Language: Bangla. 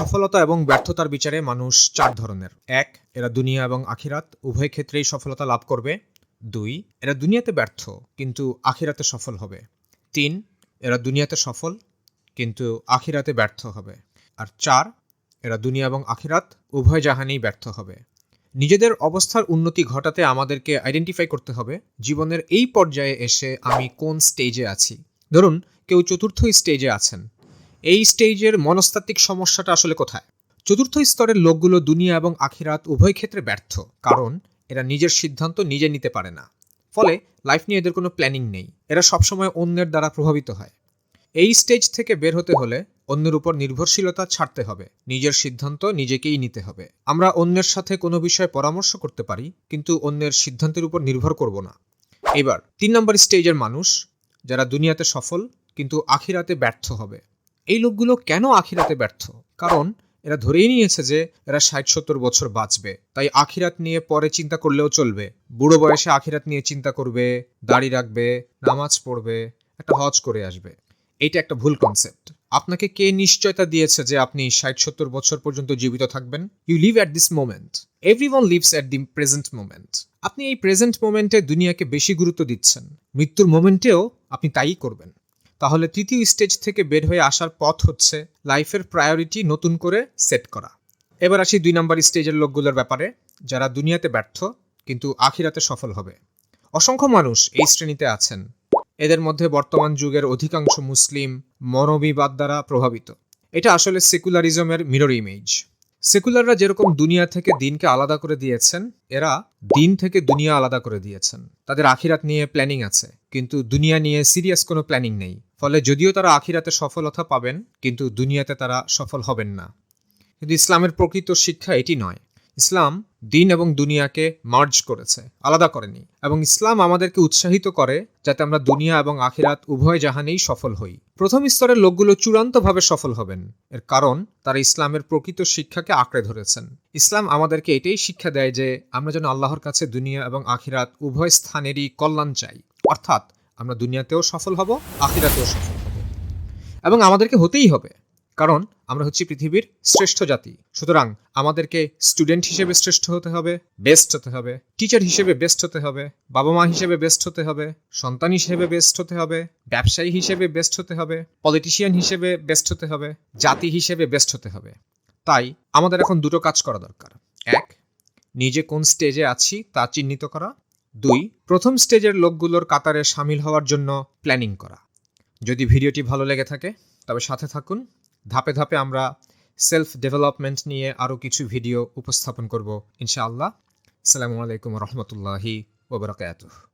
সফলতা এবং ব্যর্থতার বিচারে মানুষ চার ধরনের। এক, এরা দুনিয়া এবং আখিরাত, উভয় ক্ষেত্রেই সফলতা লাভ করবে। দুই, এরা দুনিয়াতে ব্যর্থ, কিন্তু আখিরাতে সফল হবে। তিন, এরা দুনিয়াতে সফল, কিন্তু আখিরাতে ব্যর্থ হবে। আর চার, এরা দুনিয়া এবং আখিরাত, উভয় জাহানেই ব্যর্থ হবে। নিজেদের অবস্থার উন্নতি ঘটাতে আমাদেরকে আইডেন্টিফাই করতে হবে। জীবনের এই পর্যায়ে এসে আমি কোন স্টেজে আছি? ধরুন, কেউ চতুর্থ স্টেজে আছেন। এই স্টেজের মনস্তাত্ত্বিক সমস্যাটা আসলে কোথায়? চতুর্থ স্তরের লোকগুলো দুনিয়া এবং আখিরাত উভয় ক্ষেত্রে ব্যর্থ, কারণ এরা নিজের সিদ্ধান্ত নিজে নিতে পারে না। ফলে লাইফ নিয়ে এদের কোনো প্ল্যানিং নেই। এরা সবসময় অন্যের দ্বারা প্রভাবিত হয়। এই স্টেজ থেকে বের হতে হলে অন্যের উপর নির্ভরশীলতা ছাড়তে হবে। নিজের সিদ্ধান্ত নিজেকেই নিতে হবে। আমরা অন্যের সাথে কোনো বিষয়ে পরামর্শ করতে পারি, কিন্তু অন্যের সিদ্ধান্তের উপর নির্ভর করব না। এবার, তিন নম্বর স্টেজের মানুষ, যারা দুনিয়াতে সফল, কিন্তু আখিরাতে ব্যর্থ হবে। এই লোকগুলো কেন আখিরাতে ব্যর্থ? কারণ এরা ধরেই নিয়েছে যে এরা ষাট সত্তর বছর বাঁচবে। তাই আখিরাত নিয়ে পরে চিন্তা করলেও চলবে। বুড়ো বয়সে আখিরাত নিয়ে চিন্তা করবে, দাড়ি রাখবে, নামাজ পড়বে, একটা হজ করে আসবে। এইটা একটা ভুল কনসেপ্ট আপনাকে কে নিশ্চয়তা দিয়েছে যে আপনি ষাট সত্তর বছর পর্যন্ত জীবিত থাকবেন? You live at this moment everyone lives at the present moment আপনি এই প্রেজেন্ট মোমেন্টে দুনিয়াকে বেশি গুরুত্ব দিচ্ছেন। মৃত্যুর মোমেন্টেও আপনি তাই করবেন। তাহলে তৃতীয় স্টেজ থেকে বের হয়ে আসার পথ হচ্ছে লাইফের প্রায়োরিটি নতুন করে সেট করা। এবার আসি দুই নম্বর স্টেজের লোকগুলোর ব্যাপারে, যারা দুনিয়াতে ব্যর্থ কিন্তু আখিরাতে সফল হবে। অসংখ্য মানুষ এই শ্রেণীতে আছেন। এদের মধ্যে বর্তমান যুগের অধিকাংশ মুসলিম মনোবিবাদ দ্বারা প্রভাবিত। এটা আসলে সেকুলারিজমের মিরর ইমেজ। সেকুলাররা যেরকম দুনিয়া থেকে দিনকে আলাদা করে দিয়েছেন, এরা দিন থেকে দুনিয়া আলাদা করে দিয়েছেন। তাদের আখিরাত নিয়ে প্ল্যানিং আছে, কিন্তু দুনিয়া নিয়ে সিরিয়াস কোনো প্ল্যানিং নেই। ফলে যদিও তারা আখিরাতে সফলতা পাবেন, কিন্তু দুনিয়াতে তারা সফল হবেন না। কিন্তু ইসলামের প্রকৃত শিক্ষা এটি নয়। ইসলাম দিন এবং দুনিয়াকে মার্জ করেছে, আলাদা করেনি। এবং ইসলাম আমাদেরকে উৎসাহিত করে যাতে আমরা দুনিয়া এবং আখিরাত উভয় জাহানেই সফল হই। প্রথম স্তরের লোকগুলো চূড়ান্তভাবে সফল হবেন। এর কারণ, তারা ইসলামের প্রকৃত শিক্ষাকে আঁকড়ে ধরেছেন। ইসলাম আমাদেরকে এটাই শিক্ষা দেয় যে, আমরা যেন আল্লাহর কাছে দুনিয়া এবং আখিরাত উভয় স্থানেরই কল্যাণ চাই। অর্থাৎ আমরা দুনিয়াতেও সফল হব, আখিরাতেও সফল হব। এবং আমাদেরকে হতেই হবে, কারণ আমরা হচ্ছি পৃথিবীর শ্রেষ্ঠ জাতি। সুতরাং আমাদেরকে স্টুডেন্ট হিসেবে শ্রেষ্ঠ হতে হবে, বেস্ট হতে হবে, টিচার হিসেবে বেস্ট হতে হবে, বাবা মা হিসেবে বেস্ট হতে হবে, সন্তান হিসেবে বেস্ট হতে হবে, ব্যবসায়ী হিসেবে বেস্ট হতে হবে পলিটিশিয়ান হিসেবে বেস্ট হতে হবে, জাতি হিসেবে বেস্ট হতে হবে। তাই আমাদের এখন দুটো কাজ করা দরকার। এক, নিজে কোন স্টেজে আছি তা চিহ্নিত করা। দুই, প্রথম স্টেজের লোকগুলোর কাতারে সামিল হওয়ার জন্য প্ল্যানিং করা। যদি ভিডিওটি ভালো লেগে থাকে, তবে সাথে থাকুন। ধাপে ধাপে আমরা সেলফ ডেভেলপমেন্ট নিয়ে আরও কিছু ভিডিও উপস্থাপন করব, ইনশাআল্লাহ। আসসালামু আলাইকুম রহমতুল্লাহি ওবরাকাতুহ